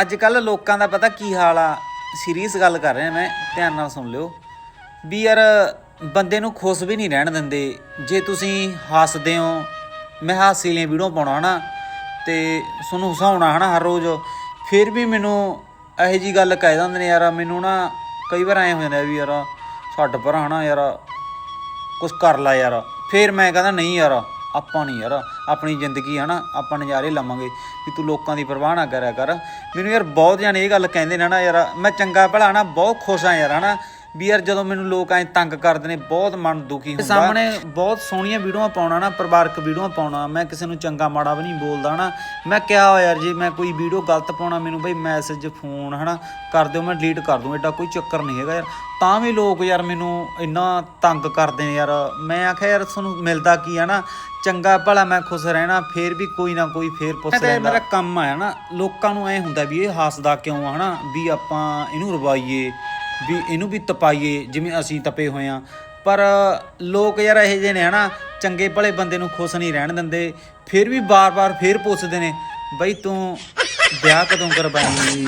ਅੱਜ ਕੱਲ ਲੋਕਾਂ ਦਾ ਪਤਾ ਕੀ ਹਾਲ ਆ? ਸੀਰੀਅਸ ਗੱਲ ਕਰ ਰਿਹਾ ਮੈਂ, ਧਿਆਨ ਨਾਲ ਸੁਣ ਲਿਓ। ਵੀ ਯਾਰ, ਬੰਦੇ ਨੂੰ ਖੁਸ਼ ਵੀ ਨਹੀਂ ਰਹਿਣ ਦਿੰਦੇ। ਜੇ ਤੁਸੀਂ ਹੱਸਦੇ ਹੋ, ਮੈਂ ਹਾਸੇ ਲਈ ਵੀਡੀਓ ਪਾਉਣਾ ਹਨਾ, ਤੇ ਤੁਹਾਨੂੰ ਹਸਾਉਣਾ ਹਨਾ ਹਰ ਰੋਜ਼, ਫਿਰ ਵੀ ਮੈਨੂੰ ਇਹੋ ਜੀ ਗੱਲ ਕਹਿ ਦਿੰਦੇ ਨੇ ਯਾਰ, ਮੈਨੂੰ ਨਾ ਕਈ ਵਾਰ ਐ ਹੋ ਜਾਂਦਾ ਵੀ ਯਾਰ, ਛੱਡ ਪਰ ਹਨਾ ਯਾਰ, ਕੁਛ ਕਰ ਲੈ ਯਾਰ। ਫਿਰ ਮੈਂ ਕਹਿੰਦਾ, ਨਹੀਂ ਯਾਰ, ਆਪਾਂ ਨਹੀਂ ਯਾਰ, ਆਪਣੀ ਜ਼ਿੰਦਗੀ ਹੈ ਨਾ ਆਪਾਂ ਨਜ਼ਾਰੇ ਲਵਾਂਗੇ, ਵੀ ਤੂੰ ਲੋਕਾਂ ਦੀ ਪਰਵਾਹ ਨਾ ਕਰਿਆ ਕਰ ਮੈਨੂੰ ਯਾਰ ਬਹੁਤ ਜਾਣੇ ਇਹ ਗੱਲ ਕਹਿੰਦੇ ਨੇ ਨਾ ਯਾਰ, ਮੈਂ ਚੰਗਾ ਭਲਾ ਨਾ ਬਹੁਤ ਖੁਸ਼ ਆ ਯਾਰ, ਹਨਾ? ਵੀ ਯਾਰ ਜਦੋਂ ਮੈਨੂੰ ਲੋਕ ਐ ਤੰਗ ਕਰਦੇ ਨੇ ਬਹੁਤ ਮਨ ਦੁਖੀ ਹੁੰਦਾ। ਸਾਹਮਣੇ ਬਹੁਤ ਸੋਹਣੀਆਂ ਵੀਡੀਓਆਂ ਪਾਉਣਾ ਨਾ ਪਰਿਵਾਰਕ ਵੀਡੀਓਆਂ ਪਾਉਣਾ। ਮੈਂ ਕਿਸੇ ਨੂੰ ਚੰਗਾ ਮਾੜਾ ਵੀ ਨਹੀਂ ਬੋਲਦਾ ਨਾ ਮੈਂ ਕਿਹਾ ਹੋਇਆ ਯਾਰ ਜੇ ਮੈਂ ਕੋਈ ਵੀਡੀਓ ਗਲਤ ਪਾਉਣਾ ਮੈਨੂੰ ਬਈ ਮੈਸੇਜ ਫੋਨ ਹਨਾ? ਕਰ ਦਿਓ ਮੈਂ ਡਿਲੀਟ ਕਰ ਦੂੰ ਐਡਾ ਕੋਈ ਚੱਕਰ ਨਹੀਂ ਹੈਗਾ ਯਾਰ। ਤਾਂ ਵੀ ਲੋਕ ਯਾਰ ਮੈਨੂੰ ਇੰਨਾ ਤੰਗ ਕਰਦੇ ਨੇ ਯਾਰ। ਮੈਂ ਆਖਿਆ ਯਾਰ ਤੁਹਾਨੂੰ ਮਿਲਦਾ ਕੀ ਆ ਨਾ ਚੰਗਾ ਭਲਾ ਮੈਂ ਖੁਸ਼ ਰਹਿਣਾ ਫੇਰ ਵੀ ਕੋਈ ਨਾ ਕੋਈ ਫੇਰ ਪੁੱਛ ਲੈਂਦਾ। ਮੇਰਾ ਕੰਮ ਆਇਆ ਨਾ ਲੋਕਾਂ ਨੂੰ ਐ ਹੁੰਦਾ ਵੀ ਇਹ ਹੱਸਦਾ ਕਿਉਂ ਆ ਹਨਾ? ਵੀ ਆਪਾਂ ਇਹਨੂੰ ਰਵਾਈਏ। ਵੀ ਇਹਨੂੰ ਵੀ ਤਪਾਈਏ, ਜਿਵੇਂ ਅਸੀਂ ਤਪੇ ਹੋਏ ਆ ਪਰ ਲੋਕ ਯਾਰ ਇਹੋ ਜਿਹੇ ਨੇ, ਹਨਾ? ਚੰਗੇ ਭਲੇ ਬੰਦੇ ਨੂੰ ਖੁਸ਼ ਨਹੀਂ ਰਹਿਣ ਦਿੰਦੇ। ਫਿਰ ਵੀ ਬਾਰ-ਬਾਰ ਫੇਰ ਪੁੱਛਦੇ ਨੇ, ਬਈ ਤੂੰ ਵਿਆਹ ਕਦੋਂ ਕਰਵਾਈ?